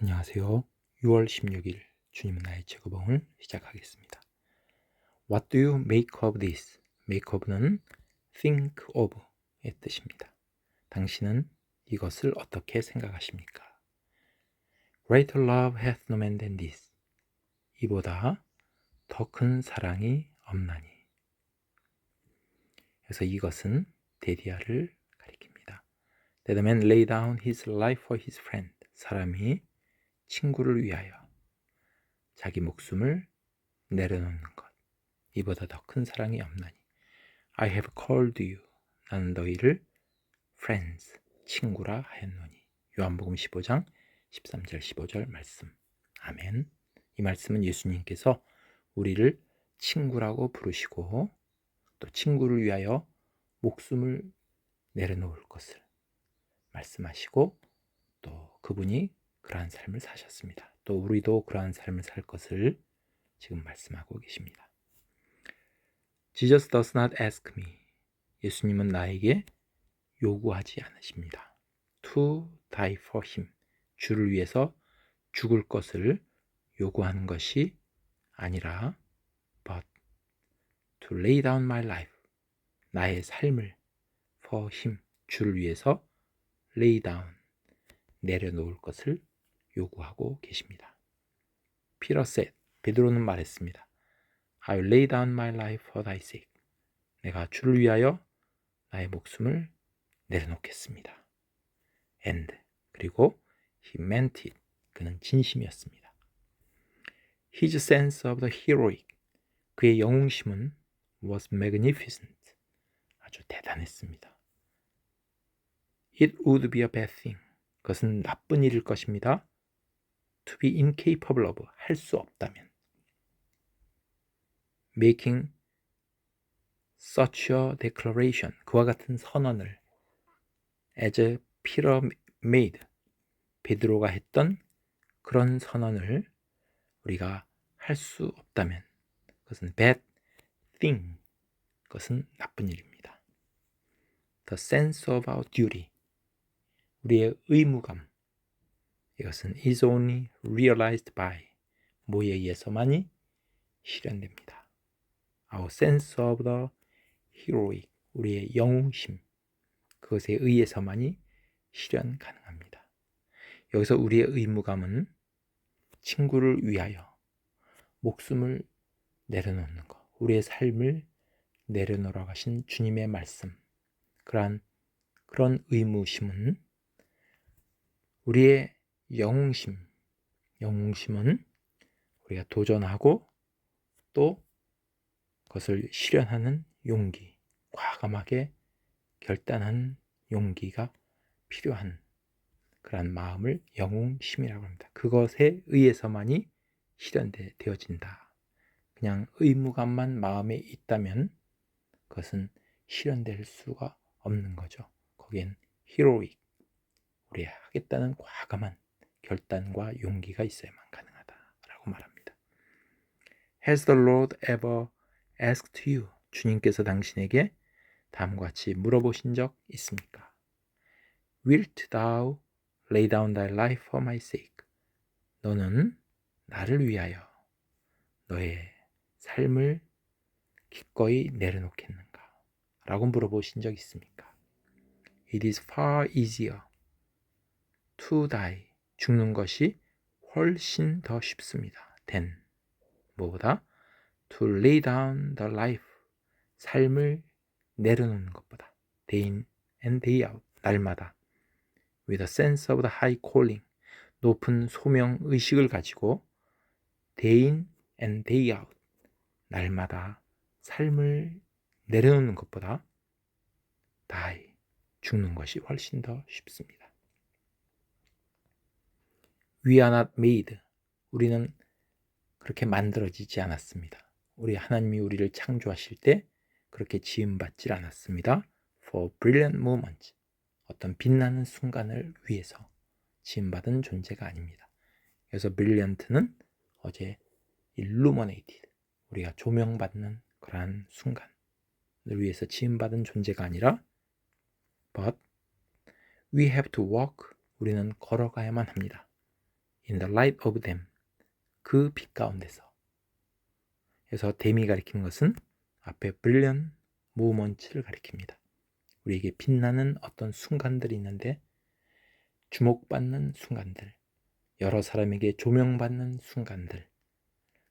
안녕하세요. 6월 16일 주님은 나의 제거봉을 시작하겠습니다. What do you make of this? make of는 think of의 뜻입니다. 당신은 이것을 어떻게 생각하십니까? Greater love hath no man than this. 이보다 더 큰 사랑이 없나니. 그래서 이것은 데디아를 가리킵니다. That man lay down his life for his friend. 사람이 친구를 위하여 자기 목숨을 내려놓는 것. 이보다 더 큰 사랑이 없나니. I have called you. 나는 너희를 friends, 친구라 하였노니. 요한복음 15장 13절 15절 말씀. 아멘. 이 말씀은 예수님께서 우리를 친구라고 부르시고 또 친구를 위하여 목숨을 내려놓을 것을 말씀하시고 또 그분이 그러한 삶을 사셨습니다. 또 우리도 그러한 삶을 살 것을 지금 말씀하고 계십니다. Jesus does not ask me. 예수님은 나에게 요구하지 않으십니다. To die for him. 주를 위해서 죽을 것을 요구하는 것이 아니라 but to lay down my life. 나의 삶을 for him. 주를 위해서 lay down. 내려놓을 것을 요구하고 계십니다. said, 베드로는 말했습니다. I will lay down my life for thy sake. 내가 주를 위하여 나의 목숨을 내려놓겠습니다. And 그리고 he meant it. 그는 진심이었습니다. His sense of the heroic. 그의 영웅심은 was magnificent. 아주 대단했습니다. It would be a bad thing. 그것은 나쁜 일일 것입니다. To be incapable of 할 수 없다면 making such a declaration 그와 같은 선언을 as Peter made 베드로가 했던 그런 선언을 우리가 할 수 없다면 그것은 bad thing 그것은 나쁜 일입니다. The sense of our duty 우리의 의무감 이것은 is only realized by 뭐에 의해서만이 실현됩니다. Our sense of the heroic 우리의 영웅심 그것에 의해서만이 실현 가능합니다. 여기서 우리의 의무감은 친구를 위하여 목숨을 내려놓는 것, 우리의 삶을 내려놓으라고 하신 주님의 말씀, 그러한 그런 의무심은 우리의 영웅심, 영웅심은 우리가 도전하고 또 그것을 실현하는 용기, 과감하게 결단한 용기가 필요한 그런 마음을 영웅심이라고 합니다. 그것에 의해서만이 실현되어진다. 그냥 의무감만 마음에 있다면 그것은 실현될 수가 없는 거죠. 거기엔 히로익, 우리 하겠다는 과감한 결단과 용기가 있어야만 가능하다라고 말합니다. Has the Lord ever asked you? 주님께서 당신에게 다음과 같이 물어보신 적 있습니까? Wilt thou lay down thy life for my sake? 너는 나를 위하여 너의 삶을 기꺼이 내려놓겠는가? 라고 물어보신 적 있습니까? It is far easier to die 죽는 것이 훨씬 더 쉽습니다. than 뭐보다 to lay down the life 삶을 내려놓는 것보다 day in and day out 날마다 with a sense of the high calling 높은 소명 의식을 가지고 day in and day out 날마다 삶을 내려놓는 것보다 die 죽는 것이 훨씬 더 쉽습니다. We are not made. 우리는 그렇게 만들어지지 않았습니다. 우리 하나님이 우리를 창조하실 때 그렇게 지음받질 않았습니다. For brilliant moments. 어떤 빛나는 순간을 위해서 지음받은 존재가 아닙니다. 그래서 brilliant는 어제 illuminated. 우리가 조명받는 그러한 순간을 위해서 지음받은 존재가 아니라 but we have to walk. 우리는 걸어가야만 합니다. In the light of them. 그 빛 가운데서. 그래서 댐이 가리키는 것은 앞에 brilliant movements를 가리킵니다. 우리에게 빛나는 어떤 순간들이 있는데 주목받는 순간들, 여러 사람에게 조명받는 순간들,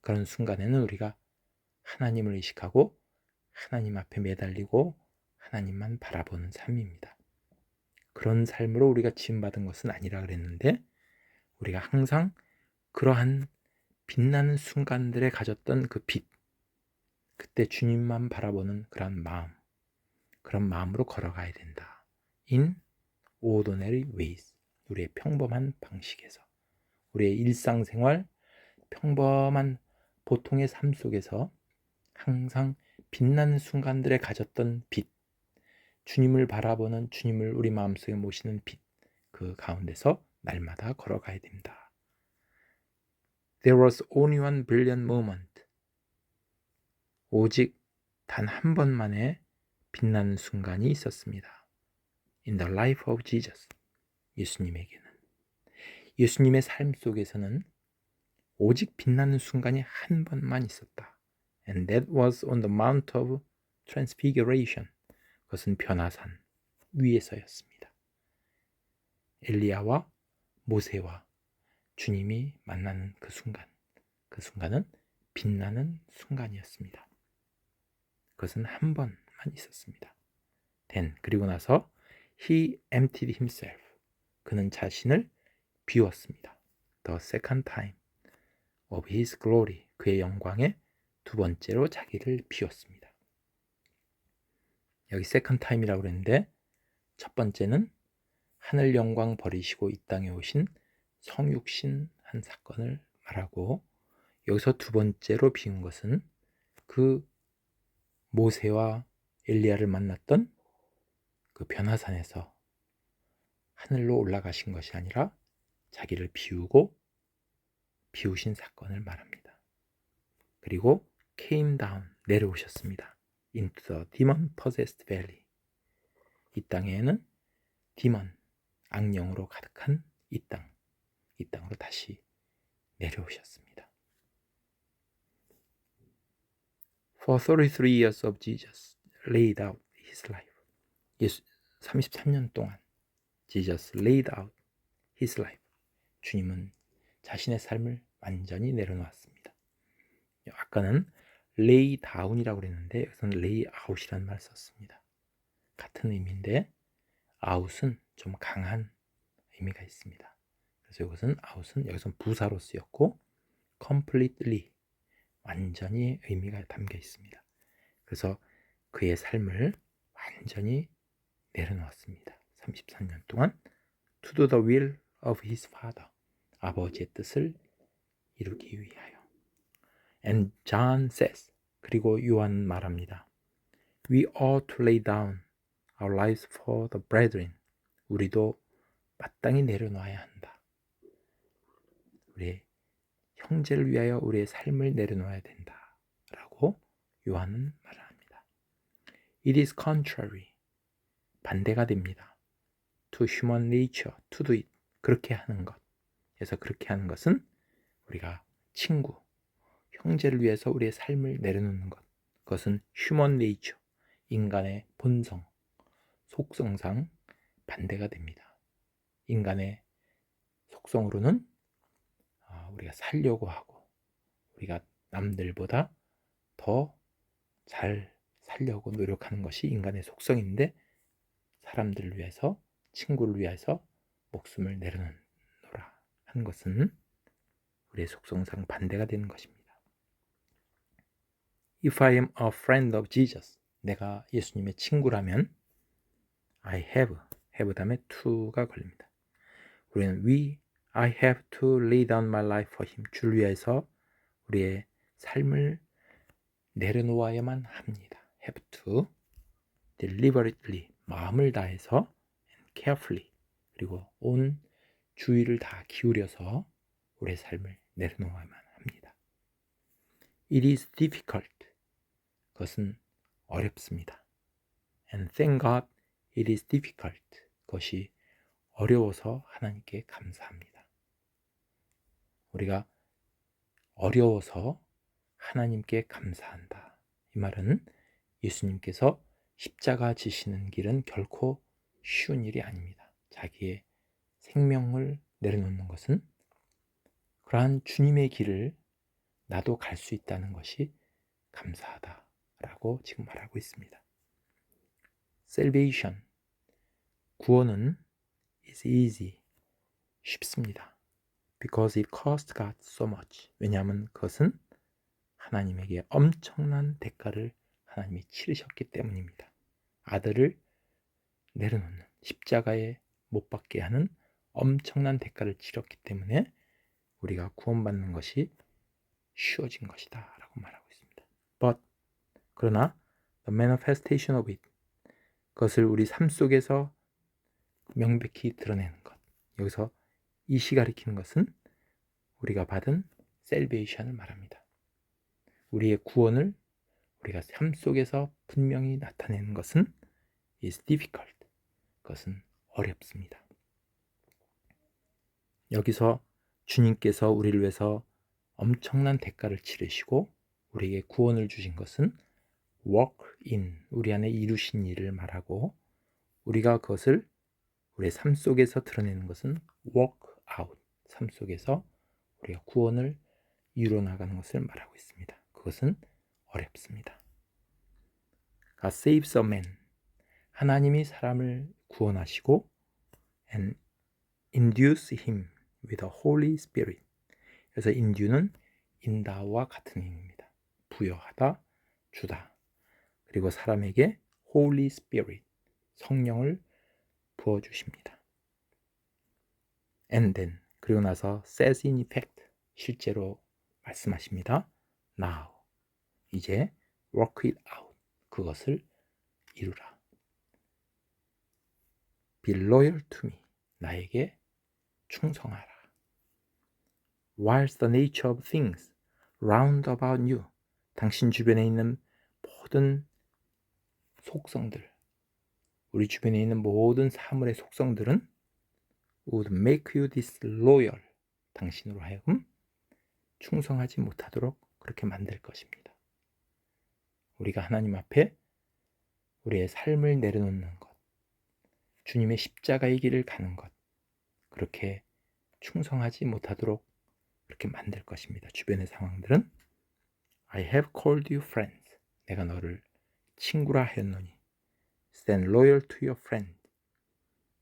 그런 순간에는 우리가 하나님을 의식하고 하나님 앞에 매달리고 하나님만 바라보는 삶입니다. 그런 삶으로 우리가 지음받은 것은 아니라 그랬는데 우리가 항상 그러한 빛나는 순간들에 가졌던 그 빛, 그때 주님만 바라보는 그런 마음, 그런 마음으로 걸어가야 된다. In ordinary ways. 우리의 평범한 방식에서. 우리의 일상생활, 평범한 보통의 삶 속에서 항상 빛나는 순간들에 가졌던 빛, 주님을 바라보는 주님을 우리 마음속에 모시는 빛, 그 가운데서 날마다 걸어가야 됩니다. There was only one brilliant moment. 오직 단 한 번만의 빛나는 순간이 있었습니다. In the life of Jesus. 예수님에게는. 예수님의 삶 속에서는 오직 빛나는 순간이 한 번만 있었다. And that was on the Mount of Transfiguration. 그것은 변화산 위에서였습니다. 엘리야와 모세와 주님이 만나는 그 순간, 그 순간은 빛나는 순간이었습니다. 그것은 한 번만 있었습니다. Then 그리고 나서 he emptied himself. 그는 자신을 비웠습니다. The second time. of his glory 그의 영광에 두 번째로 자기를 비웠습니다. 여기 세컨 타임이라고 그랬는데 첫 번째는 하늘 영광 버리시고 이 땅에 오신 성육신 한 사건을 말하고 여기서 두 번째로 비운 것은 그 모세와 엘리야를 만났던 그 변화산에서 하늘로 올라가신 것이 아니라 자기를 비우고 비우신 사건을 말합니다. 그리고 came down 내려오셨습니다. into the demon possessed valley. 이 땅에는 디먼 악령으로 가득한 이 땅, 이 땅으로 다시 내려오셨습니다. For 33 years of Jesus laid out his life. 예수 33년 동안 Jesus laid out his life. 주님은 자신의 삶을 완전히 내려놓았습니다. 아까는 lay down이라고 그랬는데 여기서는 lay out이라는 말을 썼습니다. 같은 의미인데 out은 좀 강한 의미가 있습니다. 그래서 이것은 out은 여기서 부사로 쓰였고 completely 완전히 의미가 담겨 있습니다. 그래서 그의 삶을 완전히 내려놓았습니다. 33년 동안 to do the will of his father 아버지의 뜻을 이루기 위하여. And John says 그리고 요한 말합니다. We ought to lay down our lives for the brethren. 우리도 마땅히 내려놔야 한다. 우리의 형제를 위하여 우리의 삶을 내려놓아야 된다. 라고 요한은 말을 합니다. It is contrary. 반대가 됩니다. To human nature, to do it. 그렇게 하는 것. 그래서 그렇게 하는 것은 우리가 친구, 형제를 위해서 우리의 삶을 내려놓는 것. 그것은 휴먼 네이처, 인간의 본성, 속성상 반대가 됩니다. 인간의 속성으로는 아, 우리가 살려고 하고 우리가 남들보다 더 잘 살려고 노력하는 것이 인간의 속성인데 사람들을 위해서 친구를 위해서 목숨을 내려놓는 한 것은 우리의 속성상 반대가 되는 것입니다. If I am a friend of Jesus, 내가 예수님의 친구라면 I have, have 다음에 to가 걸립니다. 우리는 we, I have to lay down my life for him. 줄 위해서 우리의 삶을 내려놓아야만 합니다. have to deliberately 마음을 다해서 and carefully 그리고 온 주의를 다 기울여서 우리의 삶을 내려놓아야만 합니다. It is difficult. 그것은 어렵습니다. And thank God it is difficult. 그것이 어려워서 하나님께 감사합니다. 우리가 어려워서 하나님께 감사한다. 이 말은 예수님께서 십자가 지시는 길은 결코 쉬운 일이 아닙니다. 자기의 생명을 내려놓는 것은 그러한 주님의 길을 나도 갈 수 있다는 것이 감사하다라고 지금 말하고 있습니다. Salvation 구원은 is easy 쉽습니다. Because it cost God so much. 왜냐하면 그것은 하나님에게 엄청난 대가를 하나님이 치르셨기 때문입니다. 아들을 내려놓는 십자가에 못 박게 하는 엄청난 대가를 치렀기 때문에 우리가 구원받는 것이 쉬워진 것이다 라고 말하고 있습니다. But 그러나 the manifestation of it 그것을 우리 삶 속에서 명백히 드러내는 것 여기서 이시 가리키는 것은 우리가 받은 셀베이션을 말합니다. 우리의 구원을 우리가 삶 속에서 분명히 나타내는 것은 is difficult. 그것은 어렵습니다. 여기서 주님께서 우리를 위해서 엄청난 대가를 치르시고 우리에게 구원을 주신 것은 work in 우리 안에 이루신 일을 말하고 우리가 그것을 우리의 삶 속에서 드러내는 것은 work out 삶 속에서 우리가 구원을 이루어 나가는 것을 말하고 있습니다. 그것은 어렵습니다. God saves a man. 하나님이 사람을 구원하시고 and induce him with a Holy Spirit. 그래서 indu는 인다와 같은 의미입니다. 부여하다, 주다. 그리고 사람에게 Holy Spirit, 성령을 부어 주십니다. And then 그리고 나서 says in effect 실제로 말씀하십니다. Now 이제 work it out 그것을 이루라. Be loyal to me 나에게 충성하라. Whilst the nature of things round about you 당신 주변에 있는 모든 속성들 우리 주변에 있는 모든 사물의 속성들은 would make you disloyal 당신으로 하여금 충성하지 못하도록 그렇게 만들 것입니다. 우리가 하나님 앞에 우리의 삶을 내려놓는 것, 주님의 십자가의 길을 가는 것, 그렇게 충성하지 못하도록 그렇게 만들 것입니다. 주변의 상황들은 I have called you friends. 내가 너를 친구라 하였노니. Stand loyal to your friend.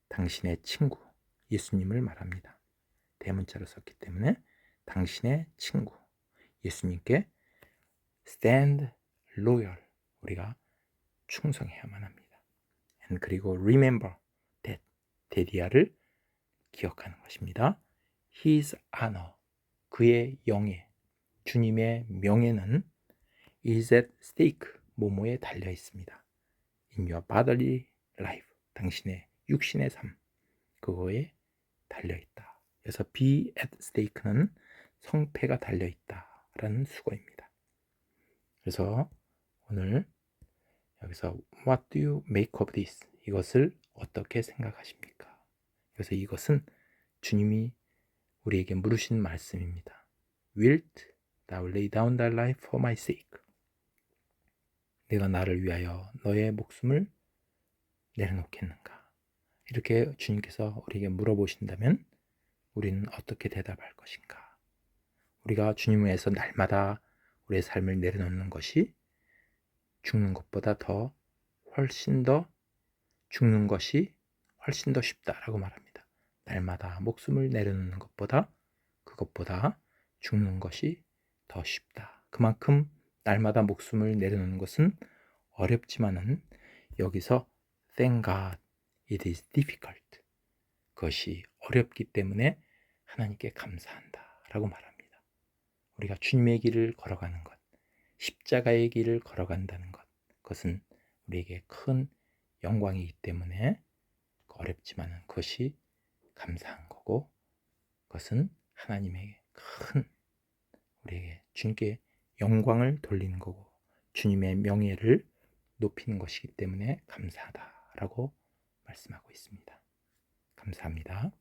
당신의 친구, 예수님을 말합니다. 대문자로 썼기 때문에 당신의 친구, 예수님께 stand loyal. 우리가 충성해야만 합니다. And 그리고 remember that 데디아를 기억하는 것입니다. His honor, 그의 영예, 주님의 명예는 is at stake, 모모에 달려 있습니다. In your bodily life, 당신의 육신의 삶, 그거에 달려 있다. 그래서 be at stake는 성패가 달려 있다 라는 수거입니다. 그래서 오늘 여기서 What do you make of this? 이것을 어떻게 생각하십니까? 그래서 이것은 주님이 우리에게 물으신 말씀입니다. Wilt thou lay down thy life for my sake? 내가 나를 위하여 너의 목숨을 내려놓겠는가? 이렇게 주님께서 우리에게 물어보신다면 우리는 어떻게 대답할 것인가? 우리가 주님을 위해서 날마다 우리의 삶을 내려놓는 것이 죽는 것보다 더 훨씬 더 죽는 것이 훨씬 더 쉽다라고 말합니다. 날마다 목숨을 내려놓는 것보다 그것보다 죽는 것이 더 쉽다. 그만큼 날마다 목숨을 내려놓는 것은 어렵지만은 여기서 thank God it is difficult. 그것이 어렵기 때문에 하나님께 감사한다. 라고 말합니다. 우리가 주님의 길을 걸어가는 것, 십자가의 길을 걸어간다는 것, 그것은 우리에게 큰 영광이기 때문에 어렵지만 그것이 감사한 거고, 그것은 하나님에게 큰 우리에게 주님께 영광을 돌리는 거고, 주님의 명예를 높이는 것이기 때문에 감사하다라고 말씀하고 있습니다. 감사합니다.